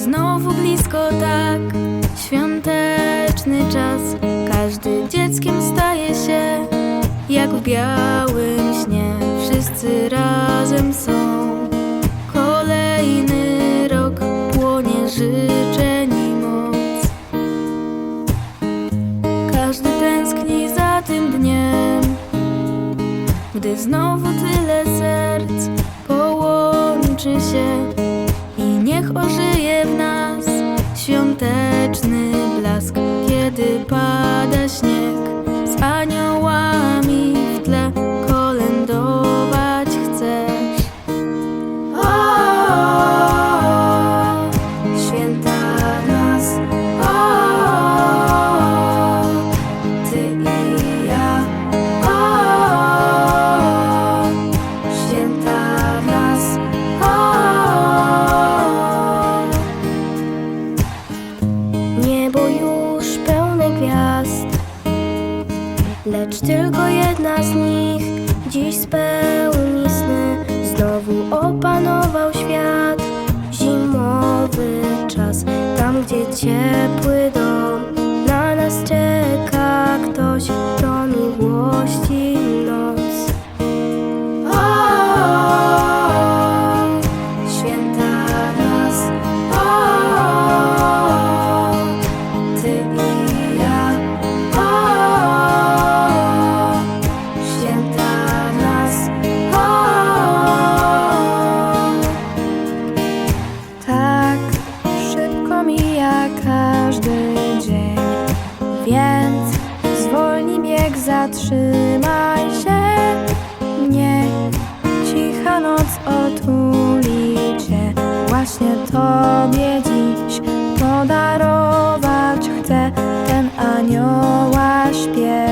znowu blisko tak. Świąteczny czas. Każdy dzieckiem staje się Jak w białym śnie. Wszyscy razem są. Kolejny rok Płonie życzeń i moc. Każdy tęskni za tym dniem. Gdy znowu tyle serc Połączy się n'arrêtait pas. Lecz tylko jedna z nich dziś spełni sny. Znowu opanował świat, mija każdy dzień, więc zwolnij bieg, zatrzymaj się. Niech cicha noc otuli cię, właśnie tobie dziś podarować chcę ten anioła śpiew.